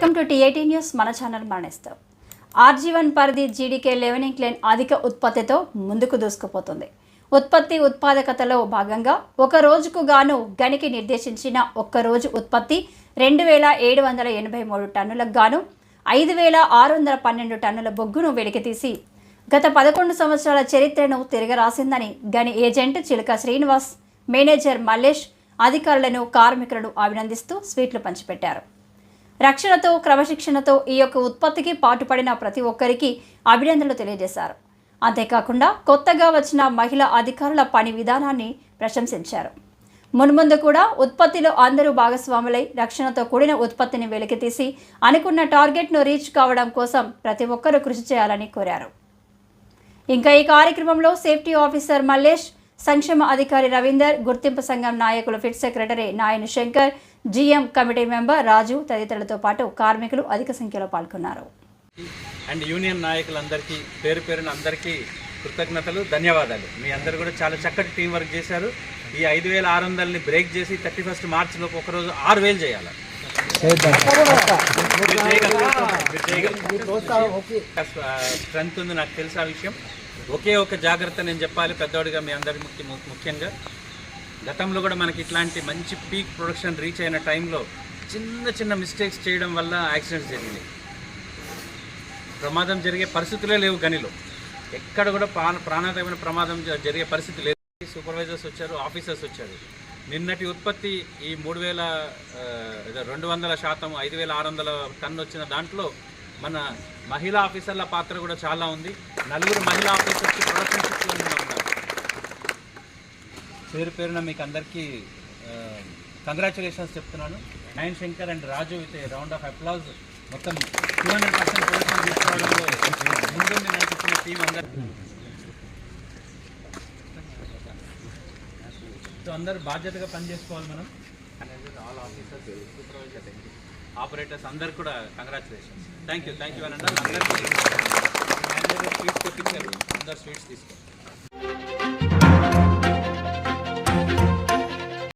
Welcome to TIT news మన channel మరణిస్తాం RG one పరిధి జీడీకే లెవెనింగ్ లేన్ అధిక ఉత్పత్తితో ముందుకు దూసుకుపోతుంది. ఉత్పత్తి ఉత్పాదకతలో భాగంగా ఒక రోజుకు గాను గనికి నిర్దేశించిన ఒక్క రోజు ఉత్పత్తి రెండు వేల ఏడు వందల ఎనభై మూడు టన్నులకు గాను ఐదు వేల ఆరు వందల పన్నెండు టన్నుల బొగ్గును వెలికితీసి గత పదకొండు సంవత్సరాల చరిత్రను తిరగరాసిందని గని ఏజెంట్ చిలక శ్రీనివాస్ మేనేజర్ మల్లేష్ అధికారులను కార్మికులను అభినందిస్తూ స్వీట్లు పంచిపెట్టారు. రక్షణతో క్రమశిక్షణతో ఈ యొక్క ఉత్పత్తికి పాటుపడిన ప్రతి ఒక్కరికి అభినందనలు తెలియజేశారు. అంతేకాకుండా కొత్తగా వచ్చిన మహిళా అధికారుల పని విధానాన్ని ప్రశంసించారు. మున్ముందు కూడా ఉత్పత్తిలో అందరూ భాగస్వాములై రక్షణతో కూడిన ఉత్పత్తిని వెలికితీసి అనుకున్న టార్గెట్ను రీచ్ కావడం కోసం ప్రతి ఒక్కరూ కృషి చేయాలని కోరారు. ఇంకా ఈ కార్యక్రమంలో సేఫ్టీ ఆఫీసర్ మల్లేష్ సంక్షేమ అధికారి రవీందర్ గుర్తింపు సంఘం నాయకులు pit secretary Nayani Shankar GM committee member Raju తదితరులతో పాటు కార్మికులు అధిక సంఖ్యలో పాల్గొన్నారు. అండ్ యూనియన్ నాయకులందరికీ పేరు పేరున అందరికీ కృతజ్ఞతలు ధన్యవాదాలు. మీ అందరు కూడా చాలా చక్కటి టీం వర్క్ చేశారు. ఈ ఐదు వేల ఆరు వందలని బ్రేక్ చేసి థర్టీ ఫస్ట్ మార్చ్ లోపు ఒకరోజు ఆరు వేలు చేయాలి? స్ట్రెంత్ ఉంది నాకు తెలుసు ఆ విషయం. ఒకే ఒక జాగ్రత్త నేను చెప్పాలి పెద్దవాడిగా మీ అందరి ముఖ్య ముఖ్యంగా. గతంలో కూడా మనకి ఇట్లాంటి మంచి పీక్ ప్రొడక్షన్ రీచ్ అయిన టైంలో చిన్న చిన్న మిస్టేక్స్ చేయడం వల్ల యాక్సిడెంట్స్ జరిగినాయి. ప్రమాదం జరిగే పరిస్థితులే లేవు గనిలో. ఎక్కడ కూడా ప్రాణ ప్రాణాంతకమైన ప్రమాదం జ- జరిగే పరిస్థితి లేదు. సూపర్వైజర్స్ వచ్చారు ఆఫీసర్స్ వచ్చారు. నిన్నటి ఉత్పత్తి ఈ మూడు వేల రెండు వందల శాతం ఐదు వేల ఆరు వందల టన్ను వచ్చిన దాంట్లో మన మహిళా ఆఫీసర్ల పాత్ర కూడా చాలా ఉంది. నలుగురు మహిళా ఆఫీసర్స్ ప్రొడక్షన్ షిఫ్ట్లో ఉన్నారు పేరు పేరున మీకు అందరికీ కంగ్రాచులేషన్స్ చెప్తున్నాను. Nayan Shankar and Raju with round of applause. మొత్తం టూ హండ్రెడ్ పర్సెంట్ ప్రొడక్షన్ తీసుకోవడంలో ముందుండి నడిపించిన టీం అందరు. సో అందరు బాధ్యతగా పనిచేసుకోవాలి మనం. ఆల్ ఆఫీసర్స్ సూపర్వైజర్ ఆపరేటర్స్ అందరు కూడా congratulations. Thank you thank you అని అందరూ స్వీట్స్ తెప్పించారు. అందరు స్వీట్స్ తీసుకోండి